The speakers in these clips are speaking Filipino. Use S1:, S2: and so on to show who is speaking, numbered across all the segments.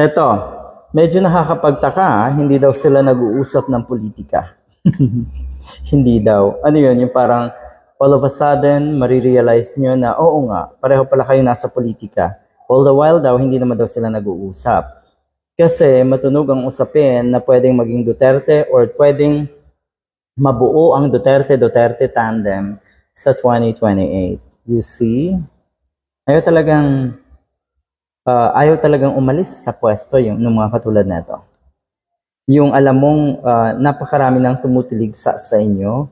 S1: Eto, medyo nakakapagtaka, hindi daw sila nag-uusap ng politika. hindi daw. Ano yun, yung parang all of a sudden, marirealize nyo na, oo nga, pareho pala kayo nasa politika. All the while daw, hindi naman daw sila nag-uusap. Kasi matunog ang usapin na pwedeng maging Duterte or pwedeng mabuo ang Duterte-Duterte tandem sa 2028. You see? Ayaw talagang ah, ayaw talagang umalis sa pwesto yung ng mga katulad nito. Yung alam mong ah, napakarami ng tumutilig sa, sa inyo,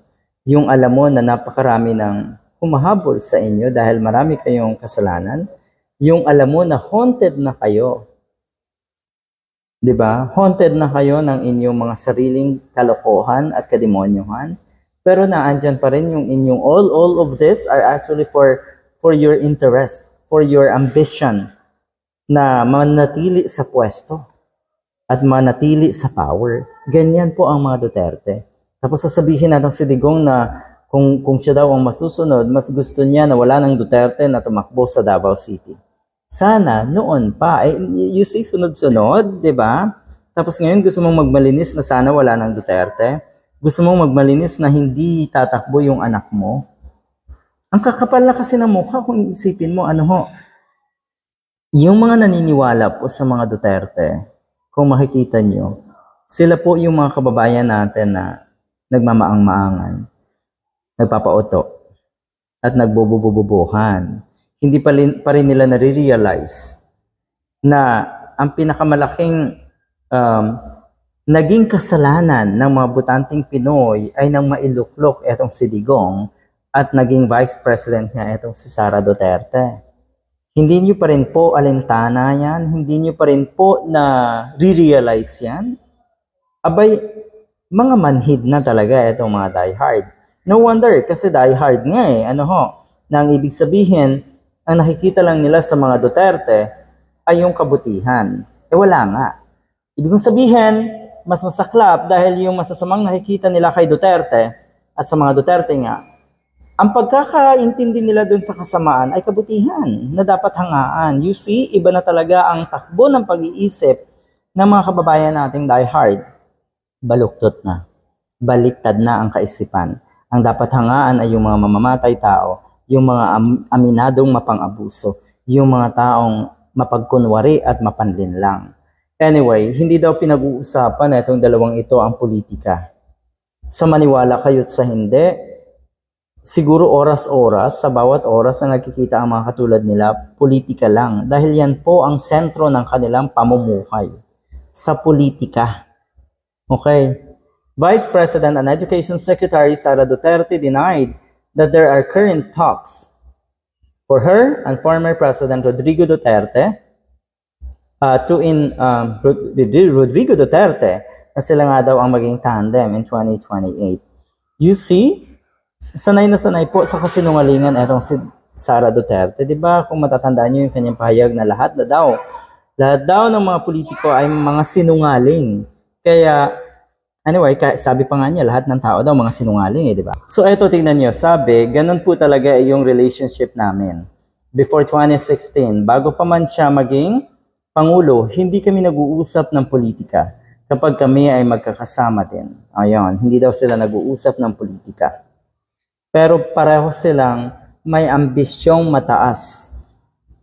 S1: yung alam mo na napakarami ng humahabol sa inyo dahil marami kayong kasalanan, yung alam mo na haunted na kayo 'Di ba? Haunted na kayo ng inyong mga sariling kalokohan at kademonyohan. Pero naandyan pa rin yung inyong all all of this are actually for for your interest, for your ambition na manatili sa pwesto at manatili sa power. Ganyan po ang mga Duterte. Tapos sasabihin natin si Digong na kung, kung siya daw ang masusunod, mas gusto niya na wala ng Duterte na tumakbo sa Davao City. Sana noon pa, eh, you see sunod-sunod, di ba? Tapos ngayon gusto mong magmalinis na sana wala ng Duterte. Gusto mong magmalinis na hindi tatakbo yung anak mo. Ang kakapal na kasi ng mukha kung isipin mo, ano ho, yung mga naniniwala po sa mga Duterte, kung makikita nyo, sila po yung mga kababayan natin na nagmamaang-maangan, nagpapauto, at nagbububububuhan hindi pa rin, pa rin nila nare-realize na ang pinakamalaking um, naging kasalanan ng mga butanteng Pinoy ay nang mailuklok etong si Digong at naging vice president niya etong si Sara Duterte. Hindi niyo pa rin po alintana yan, hindi niyo pa rin po na re-realize yan. Abay, mga manhid na talaga itong mga diehard. No wonder, kasi diehard nga eh. Ano ho, na ang ibig sabihin, ang nakikita lang nila sa mga Duterte ay yung kabutihan. Eh wala nga. Ibig kong sabihin, mas masaklap dahil yung masasamang nakikita nila kay Duterte at sa mga Duterte nga, ang pagkakaintindi nila doon sa kasamaan ay kabutihan na dapat hangaan. You see, iba na talaga ang takbo ng pag-iisip ng mga kababayan nating diehard. Baluktot na. Baliktad na ang kaisipan. Ang dapat hangaan ay yung mga mamamatay tao yung mga am- aminadong mapang-abuso, yung mga taong mapagkunwari at mapanlinlang. Anyway, hindi daw pinag-uusapan na itong dalawang ito ang politika. Sa maniwala kayo't sa hindi, siguro oras-oras, sa bawat oras na nakikita ang mga katulad nila, politika lang. Dahil yan po ang sentro ng kanilang pamumuhay. Sa politika. Okay? Vice President and Education Secretary Sara Duterte denied that there are current talks for her and former President Rodrigo Duterte uh, to in um, Rod- Rodrigo Duterte na sila nga daw ang maging tandem in 2028. You see, sanay na sanay po sa kasinungalingan etong si Sara Duterte. Di ba kung matatandaan niyo yung kanyang pahayag na lahat na daw, lahat daw ng mga politiko ay mga sinungaling. Kaya Anyway, sabi pa nga niya, lahat ng tao daw mga sinungaling eh, di ba? So eto, tingnan niyo, sabi, ganun po talaga yung relationship namin. Before 2016, bago pa man siya maging Pangulo, hindi kami nag-uusap ng politika kapag kami ay magkakasama din. Ayun, hindi daw sila nag-uusap ng politika. Pero pareho silang may ambisyong mataas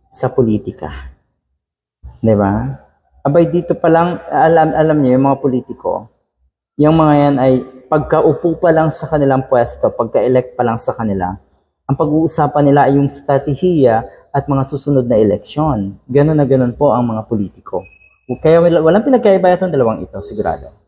S1: sa politika. Di ba? Abay, dito pa lang, alam, alam niyo, yung mga politiko, yung mga yan ay pagkaupo pa lang sa kanilang pwesto, pagka-elect pa lang sa kanila, ang pag-uusapan nila ay yung strategiya at mga susunod na eleksyon. Ganon na ganon po ang mga politiko. Kaya walang pinagkaiba itong dalawang ito, sigurado.